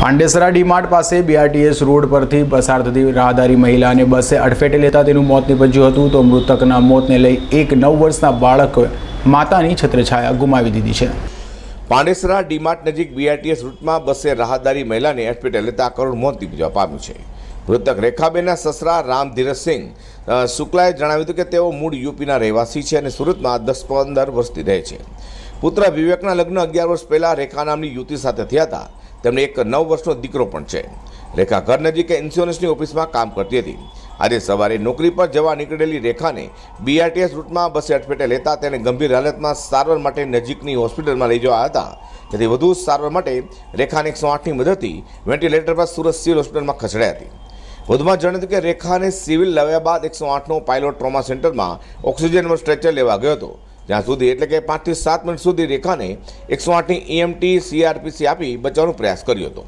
પાંડેસરા ડીમાર્ટ પાસે BRTS road પરથી પસાર થતી રાહદારી મહિલાને બસે અડફેટે લેતા તેનું મોત નીપજ્યું હતું. તો મૃતકના મોતને લઈ એક નવ વર્ષના બાળક માતાની છત્રછાયા ગુમાવી દીધી છે. પાંડેસરા ડીમાર્ટ નજીક બીઆરટીએસ રૂટમાં બસે રાહદારી મહિલાને અડફેટે લેતા કરોડ મોત નીપજવા પામ્યું છે. મૃતક રેખાબેનના સસરા રામ ધીરજસિંહ શુક્લાએ જણાવ્યું હતું કે તેઓ મૂળ યુપીના રહેવાસી છે અને સુરતમાં દસ પંદર વર્ષથી રહે છે. પુત્ર વિવેકના લગ્ન અગિયાર વર્ષ પહેલાં રેખા નામની યુવતી સાથે થયા હતા. તેમને એક નવ વર્ષનો દીકરો પણ છે. રેખા ઘર નજીક ઇન્સ્યોરન્સની ઓફિસમાં કામ કરતી હતી. આજે સવારે નોકરી પર જવા નીકળેલી રેખાને બીઆરટીએસ રૂટમાં બસે અટપેટે લેતા તેને ગંભીર હાલતમાં સારવાર માટે નજીકની હોસ્પિટલમાં લઈ જવા હતા. તેથી વધુ સારવાર માટે રેખાને એકસો આઠની મદદથી વેન્ટિલેટર પર સુરત સિવિલ હોસ્પિટલમાં ખસેડાઈ હતી. વધુમાં જણાવ્યું કે રેખાને સિવિલ લાવ્યા બાદ એકસો આઠનો પાયલોટ ટ્રોમા સેન્ટરમાં ઓક્સિજન સ્ટ્રેચર લેવા ગયો હતો. જ્યાં સુધી એટલે કે પાંચથી સાત મિનિટ સુધી રેખાને એકસો આઠની ઈએમટી સીઆરપીસી આપી બચાવવાનો પ્રયાસ કર્યો હતો.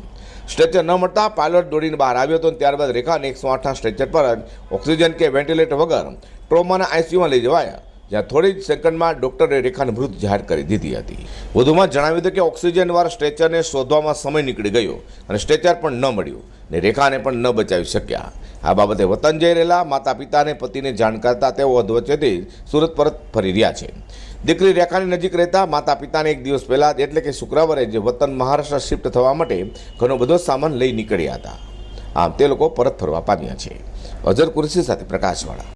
સ્ટ્રેચર ન મળતા પાયલોટ દોડીને બહાર આવ્યો હતો અને ત્યારબાદ રેખાને એકસો આઠના સ્ટ્રેચર પર જ ઓક્સિજન કે વેન્ટિલેટર વગર ટ્રોમાના આઈસીયુમાં લઈ જવાયા, જ્યાં થોડી જ સેકન્ડમાં ડોક્ટરે રેખાને મૃત જાહેર કરી દીધી હતી. વધુમાં જણાવ્યું હતું કે ઓક્સિજનવાળા સ્ટ્રેચરને શોધવામાં સમય નીકળી ગયો અને સ્ટ્રેચર પણ ન મળ્યું ને રેખાને પણ ન બચાવી શક્યા. આ બાબતે વતન જઈ રહેલા માતા પિતાને, પતિને જાણ કરતા તેઓ અધવચ્ચેથી સુરત પરત ફરી રહ્યા છે. દીકરી રેખાની નજીક રહેતા માતા પિતાને એક દિવસ પહેલાં એટલે કે શુક્રવારે જે વતન મહારાષ્ટ્ર શિફ્ટ થવા માટે ઘણો બધો સામાન લઈ નીકળ્યા હતા. આમ તે લોકો પરત ફરવા પામ્યા છે. અજર કુરશી સાથે પ્રકાશવાળા.